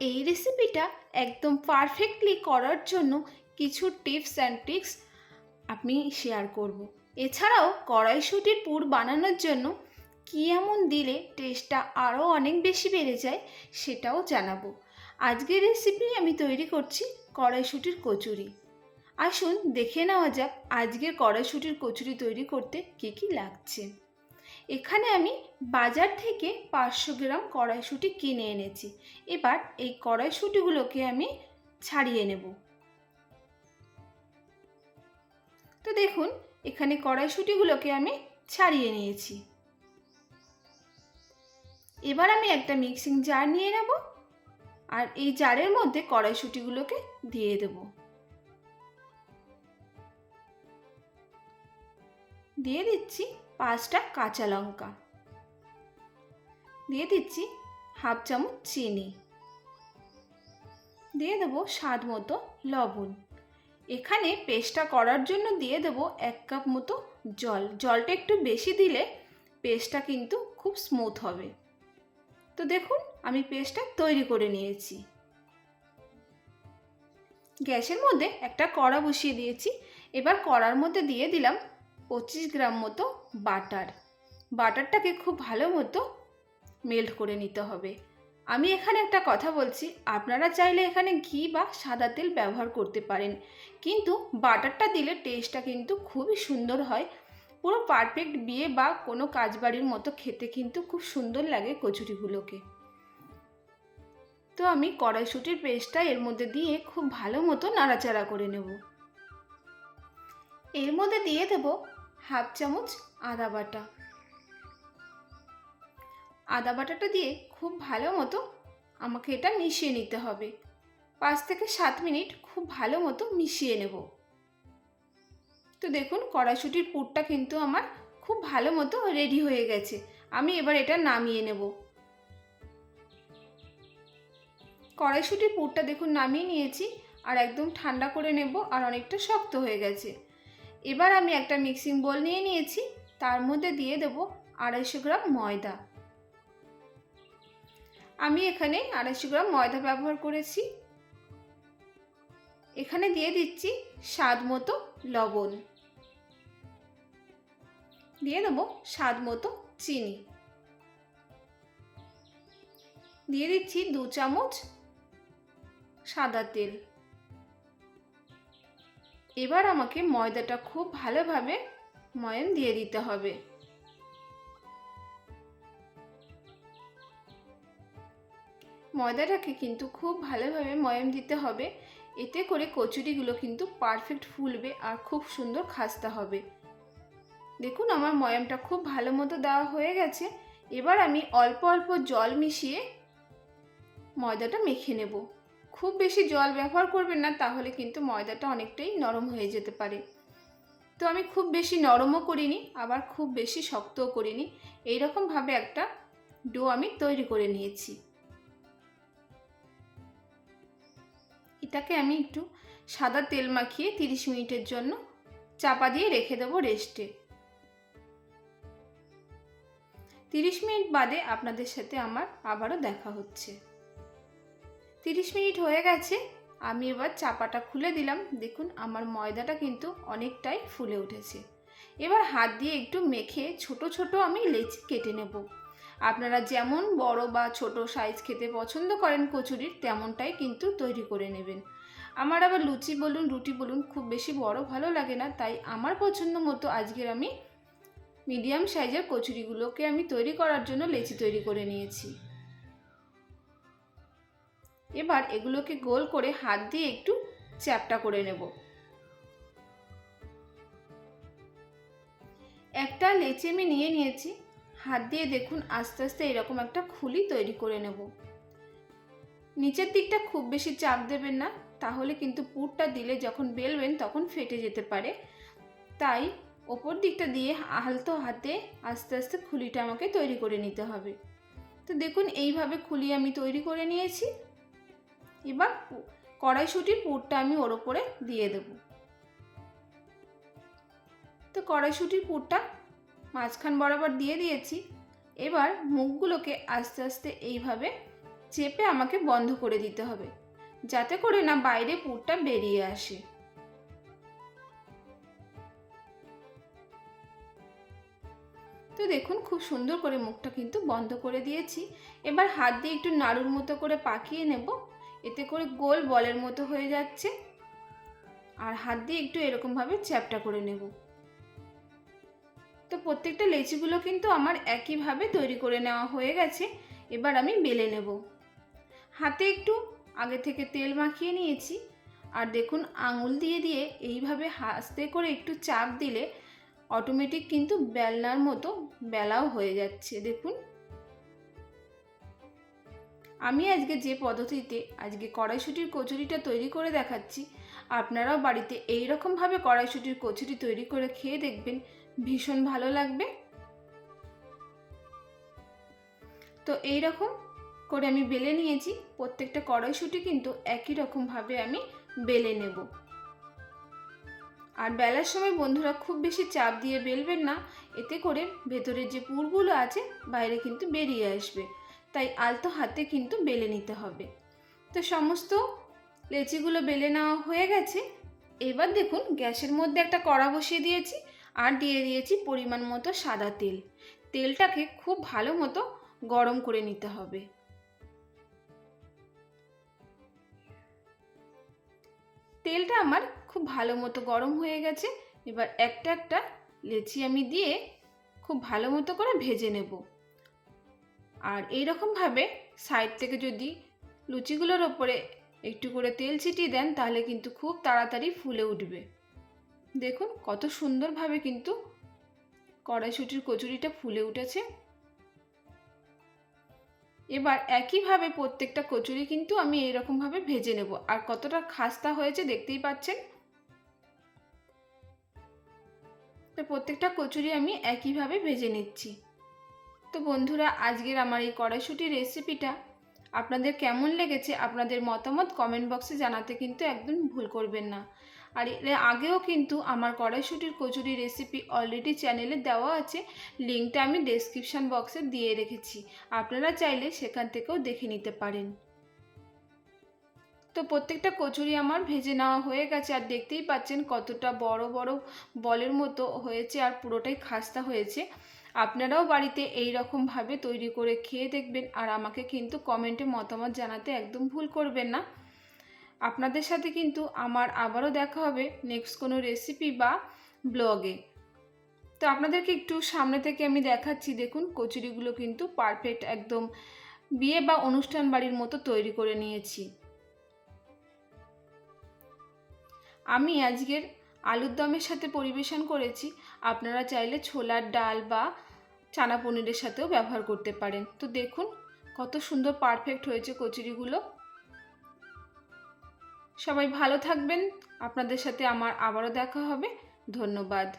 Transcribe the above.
এই রেসিপিটা একদম পারফেক্টলি করার জন্য কিছু টিপস অ্যান্ড ট্রিক্স আমি শেয়ার করব। এছাড়াও কড়াইশুটির পুর বানানোর জন্য কী এমন দিলে টেস্টটা আরও অনেক বেশি বেড়ে যায় সেটাও জানাব। আজকের রেসিপি আমি তৈরি করছি কড়াইশুটির কচুরি। আসুন দেখে নেওয়া যাক আজকের কড়াইশুটির কচুরি তৈরি করতে কী কী লাগছে। এখানে আমি বাজার থেকে পাঁচশো গ্রাম কড়াইশুঁটি কিনে এনেছি। এবার এই কড়াইশুঁটিগুলোকে আমি ছাড়িয়ে নেব। তো দেখুন, এখানে কড়াইশুঁটিগুলোকে আমি ছাড়িয়ে নিয়েছি। এবার আমি একটা মিক্সিং জার নিয়ে নেব আর এই জারের মধ্যে কড়াইশুঁটিগুলোকে দিয়ে দেব। দিয়ে দিচ্ছি পাঁচটা কাঁচা লঙ্কা। দিয়ে দিচ্ছি হাফ চামচ চিনি। দিয়ে দেবো স্বাদ মতো লবণ। এখানে পেস্টটা করার জন্য দিয়ে দেবো এক কাপ মতো জল। জলটা একটু বেশি দিলে পেস্টটা কিন্তু খুব স্মুথ হবে। তো দেখুন, আমি পেস্টটা তৈরি করে নিয়েছি। গ্যাসের মধ্যে একটা কড়া বসিয়ে দিয়েছি। এবার কড়ার মধ্যে দিয়ে দিলাম পঁচিশ গ্রাম মতো বাটার। বাটারটাকে খুব ভালো মতো মেল্ট করে নিতে হবে। আমি এখানে একটা কথা বলছি, আপনারা চাইলে এখানে ঘি বা সাদা তেল ব্যবহার করতে পারেন। কিন্তু বাটারটা দিলে টেস্টটা কিন্তু খুবই সুন্দর হয়। পুরো পারফেক্ট বিয়ে বা কোনো কাজবাড়ির মতো খেতে কিন্তু খুব সুন্দর লাগে কচুরিগুলোকে। তো আমি কড়াইশুটির পেস্টটা এর মধ্যে দিয়ে খুব ভালো মতো নাড়াচাড়া করে নেব। এর মধ্যে দিয়ে দেব হাফ চামচ আদা বাটা। আদা বাটাটা দিয়ে খুব ভালো মতো আমাকে এটা মিশিয়ে নিতে হবে। পাঁচ থেকে সাত মিনিট খুব ভালো মতো মিশিয়ে নেব। তো দেখুন, কড়াইশুটির পুরটা কিন্তু আমার খুব ভালো মতো রেডি হয়ে গেছে। আমি এবার এটা নামিয়ে নেব। কড়াইশুটির পুরটা দেখুন, নামিয়ে নিয়েছি। আর একদম ঠান্ডা করে নেব আর অনেকটা শক্ত হয়ে গেছে। এবার আমি একটা মিক্সিং বোল নিয়ে নিয়েছি, তার মধ্যে দিয়ে দেব আড়াইশো গ্রাম ময়দা। আমি এখানে আড়াইশো গ্রাম ময়দা ব্যবহার করেছি। এখানে দিয়ে দিচ্ছি স্বাদ মতো লবণ। দিয়ে দেবো স্বাদ মতো চিনি। দিয়ে দিচ্ছি দু চামচ সাদা তেল। এবার আমাকে ময়দাটা খুব ভালোভাবে ময়ন দিয়ে দিতে হবে। ময়দাটাকে কিন্তু খুব ভালোভাবে ময়ম দিতে হবে। এতে করে কচুরিগুলো কিন্তু পারফেক্ট ফুলবে আর খুব সুন্দর খাস্তা হবে। দেখুন, আমার ময়ামটা খুব ভালো মতো দেওয়া হয়ে গেছে। এবার আমি অল্প অল্প জল মিশিয়ে ময়দাটা মেখে নেব। খুব বেশি জল ব্যবহার করবেন না, তাহলে কিন্তু ময়দাটা অনেকটাই নরম হয়ে যেতে পারে। তো আমি খুব বেশি নরমও করিনি, আবার খুব বেশি শক্তও করিনি। এইরকমভাবে একটা ডো আমি তৈরি করে নিয়েছি। এটাকে আমি একটু সাদা তেল মাখিয়ে তিরিশ মিনিটের জন্য চাপা দিয়ে রেখে দেবো রেস্টে। তিরিশ মিনিট বাদে আপনাদের সাথে আমার আবারও দেখা হচ্ছে। তিরিশ মিনিট হয়ে গেছে। আমি এবার চাপাটা খুলে দিলাম। দেখুন, আমার ময়দাটা কিন্তু অনেকটাই ফুলে উঠেছে। এবার হাত দিয়ে একটু মেখে ছোট ছোট আমি লেচি কেটে নেব। আপনারা যেমন বড় বা ছোট সাইজ খেতে পছন্দ করেন কচুরির, তেমনটাই কিন্তু তৈরি করে নেবেন। আমার আবার লুচি বলুন, রুটি বলুন, খুব বেশি বড় ভালো লাগে না। তাই আমার পছন্দ মতো আজকের আমি মিডিয়াম সাইজের কচুরিগুলোকে আমি তৈরি করার জন্য লেচি তৈরি করে নিয়েছি। এবার এগুলোকে গোল করে হাত দিয়ে একটু চ্যাপটা করে নেব। একটা লেচি আমি নিয়ে নিয়েছি। হাত দিয়ে দেখুন আস্তে আস্তে এরকম একটা খুলি তৈরি করে নেব। নিচের দিকটা খুব বেশি চাপ দেবেন না, তাহলে কিন্তু পুরটা দিলে যখন বেলবেন তখন ফেটে যেতে পারে। তাই ওপর দিকটা দিয়ে আলতো হাতে আস্তে আস্তে খুলিটা আমাকে তৈরি করে নিতে হবে। তো দেখুন এইভাবে খুলি আমি তৈরি করে নিয়েছি। এবার কড়াইশুটির পুরটা আমি ওর ওপরে দিয়ে দেব। তো কড়াইশুটির পুরটা মাঝখান বরাবর দিয়ে দিয়েছি। এবার মুখগুলোকে আস্তে আস্তে এইভাবে চেপে আমাকে বন্ধ করে দিতে হবে, যাতে করে না বাইরে পুরটা বেরিয়ে আসে। তো দেখুন, খুব সুন্দর করে মুখটা কিন্তু বন্ধ করে দিয়েছি। এবার হাত দিয়ে একটু নাড়ুর মতো করে পাকিয়ে নেব। এতে করে গোল বলের মতো হয়ে যাচ্ছে। আর হাত দিয়ে একটু এরকমভাবে চ্যাপটা করে নেব। তো প্রত্যেকটা লেচিগুলো কিন্তু আমার একইভাবে তৈরি করে নেওয়া হয়ে গেছে। এবার আমি বেলে নেব। হাতে একটু আগে থেকে তেল মাখিয়ে নিয়েছি। আর দেখুন, আঙুল দিয়ে দিয়ে এইভাবে হাসতে করে একটু চাপ দিলে অটোমেটিক কিন্তু বেলনার মতো বেলাও হয়ে যাচ্ছে। দেখুন আমি আজকে যে পদ্ধতিতে আজকে কড়াইশুটির কচুরিটা তৈরি করে দেখাচ্ছি, আপনারাও বাড়িতে এই রকমভাবে কড়াইশুটির কচুরি তৈরি করে খেয়ে দেখবেন, ভীষণ ভালো লাগবে। তো এই রকম করে আমি বেলে নিয়েছি, প্রত্যেকটা কড়াইশুটি কিন্তু একই রকমভাবে আমি বেলে নেব। আর বেলার সময় বন্ধুরা খুব বেশি চাপ দিয়ে বেলবেন না, এতে করে ভেতরের যে পুরগুলো আছে, বাইরে কিন্তু বেরিয়ে আসবে। তাই আলতো হাতে কিন্তু বেলে নিতে হবে। তো সমস্ত লেচিগুলো বেলে নেওয়া হয়ে গেছে। এবার দেখুন, গ্যাসের মধ্যে একটা কড়া বসিয়ে দিয়েছি আর দিয়ে দিয়েছি পরিমাণ মতো সাদা তেল। তেলটাকে খুব ভালো মতো গরম করে নিতে হবে। তেলটা আমার খুব ভালো মতো গরম হয়ে গেছে। এবার একটা একটা লেচি আমি দিয়ে খুব ভালো মতো করে ভেজে নেব। আর এই রকমভাবে সাইড থেকে যদি লুচিগুলোর ওপরে একটু করে তেল ছিটিয়ে দেন, তাহলে কিন্তু খুব তাড়াতাড়ি ফুলে উঠবে। দেখুন কত সুন্দরভাবে কিন্তু কড়াইশুটির কচুরিটা ফুলে উঠেছে। এবার একইভাবে প্রত্যেকটা কচুরি কিন্তু আমি এইরকমভাবে ভেজে নেব। আর কতটা খাস্তা হয়েছে দেখতেই পাচ্ছেন? প্রত্যেকটা কচুরি আমি একইভাবে ভেজে নিচ্ছি। তো বন্ধুরা, আজকের আমার এই কড়াইশুটির রেসিপিটা আপনাদের কেমন লেগেছে আপনাদের মতামত কমেন্ট বক্সে জানাতে কিন্তু একদম ভুল করবেন না। আর এর আগেও কিন্তু আমার কড়াইশুটির কচুরি রেসিপি অলরেডি চ্যানেলে দেওয়া আছে লিঙ্কটা আমি ডেসক্রিপশান বক্সে দিয়ে রেখেছি। আপনারা চাইলে সেখান থেকেও দেখে নিতে পারেন। তো প্রত্যেকটা কচুরি আমার ভেজে নেওয়া হয়ে গেছে, আর দেখতেই পাচ্ছেন কতটা বড় বড় বলের মতো হয়েছে, আর পুরোটাই খাস্তা হয়েছে। আপনারাও বাড়িতে এই রকমভাবে তৈরি করে খেয়ে দেখবেন আর আমাকে কিন্তু কমেন্টে মতামত জানাতে একদম ভুল করবেন না। আপনাদের সাথে কিন্তু আমার আবারও দেখা হবে নেক্সট কোনো রেসিপি বা ব্লগে তো আপনাদেরকে একটু সামনে থেকে আমি দেখাচ্ছি, দেখুন কচুরিগুলো কিন্তু পারফেক্ট একদম বিয়ে বা অনুষ্ঠান বাড়ির মতো তৈরি করে নিয়েছি। আমি আজকের আলুর দমের সাথে পরিবেশন করেছি। আপনারা চাইলে ছোলার ডাল বা চানা পনিরের সাথেও ব্যবহার করতে পারেন। তো দেখুন, কত সুন্দর পারফেক্ট হয়েছে কচুরিগুলো। সবাই ভালো থাকবেন। আপনাদের সাথে আমার আবারও দেখা হবে। ধন্যবাদ।